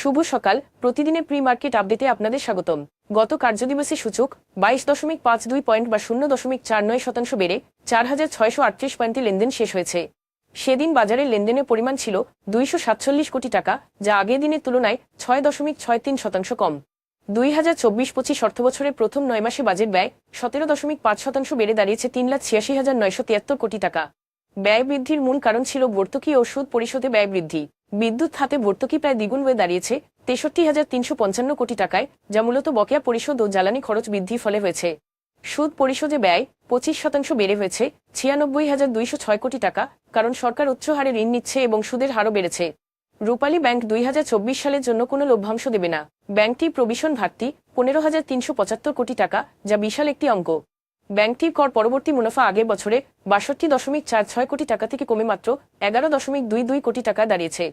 শুভ সকাল। প্রতিদিনের pre market আপডেটে আপনাদের স্বাগতম। গত কার্যদিবসে সূচক বাইশ দশমিক পাঁচ দুই পয়েন্ট বা শূন্য দশমিক চার নয় শতাংশ বেড়ে চার হাজার ছয়শো আটত্রিশ পয়েন্টে লেনদেন শেষ হয়েছে। সেদিন বাজারের লেনদেনের পরিমাণ ছিল দুইশো সাতচল্লিশ কোটি টাকা, যা আগের দিনের তুলনায় ছয় দশমিক ছয় তিন শতাংশ কম। দুই হাজার চব্বিশ পঁচিশ অর্থবছরের প্রথম নয় মাসে বাজেট ব্যয় সতেরো দশমিক পাঁচ শতাংশ বেড়ে দাঁড়িয়েছে তিন লাখ ছিয়াশি হাজার নয়শো তিয়াত্তর কোটি টাকা। ব্যয় বৃদ্ধির মূল কারণ ছিল ভর্তুকি ও সুদ পরিশোধে ব্যয় বৃদ্ধি। বিদ্যুৎ খাতে ভর্তুকি প্রায় দ্বিগুণ হয়ে দাঁড়িয়েছে তেষট্টি হাজার তিনশো পঞ্চান্ন কোটি টাকায়, যা মূলত বকেয়া পরিশোধ ও জ্বালানি খরচ বৃদ্ধির ফলে হয়েছে। সুদ পরিশোধে ব্যয় পঁচিশ শতাংশ বেড়ে হয়েছে, ছিয়ানব্বই হাজার দুইশো ছয় কোটি টাকা, কারণ সরকার উচ্চ হারে ঋণ নিচ্ছে এবং সুদের হারও বেড়েছে। রূপালী ব্যাংক দুই হাজার চব্বিশ সালের জন্য কোনো লভ্যাংশ দেবে না। ব্যাংকটি প্রবিশন ঘাটতি পনেরো হাজার তিনশো পঁচাত্তর কোটি টাকা, যা বিশাল একটি অঙ্ক। ব্যাংকটির কর পরবর্তী মুনাফা আগের বছরে বাষট্টি দশমিক চার ছয় কোটি টাকা থেকে কমে মাত্র এগারো দশমিক দুই দুই কোটি টাকা দাঁড়িয়েছে।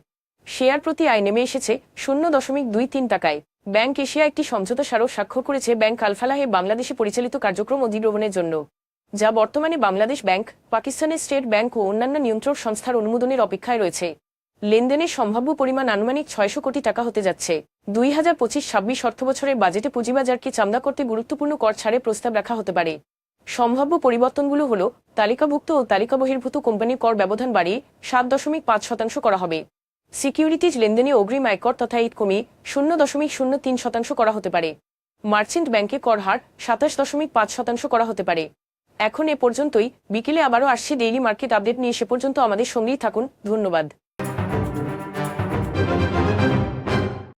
শেয়ার প্রতি আয় নেমে এসেছে শূন্য দশমিক দুই তিন টাকায়। ব্যাংক এশিয়া একটি সমঝোতা স্মারক স্বাক্ষর করেছে ব্যাংক আলফালাহে বাংলাদেশে পরিচালিত কার্যক্রম অধিগ্রহণের জন্য। যা বর্তমানে বাংলাদেশ ব্যাংক, পাকিস্তানের স্টেট ব্যাংক ও অন্যান্য নিয়ন্ত্রণ সংস্থার অনুমোদনের অপেক্ষায় রয়েছে। লেনদেনের সম্ভাব্য পরিমাণ আনুমানিক ছয়শো কোটি টাকা হতে যাচ্ছে। দুই হাজার পঁচিশ ছাব্বিশ অর্থবছরের বাজেটে পুঁজিবাজারকে চামদা করতে গুরুত্বপূর্ণ কর ছাড়ে প্রস্তাব রাখা হতে পারে। সম্ভাব্য পরিবর্তনগুলো হল, তালিকাভুক্ত ও তালিকা বহির্ভূত কোম্পানির কর ব্যবধান বাড়িয়ে সাত দশমিক পাঁচ শতাংশ করা হবে। সিকিউরিটিজ লেনদেনে অগ্রিম আয়কর তথা ঈদ শূন্য দশমিক শূন্য তিন শতাংশ করা হতে পারে। মার্চেন্ট ব্যাংকে কর হার সাতাশ দশমিক পাঁচ শতাংশ করা হতে পারে। এখন এ পর্যন্তই। বিকেলে আবারও আসছে ডেইলি মার্কেট আপডেট নিয়ে সে পর্যন্ত আমাদের সঙ্গেই থাকুন। ধন্যবাদ।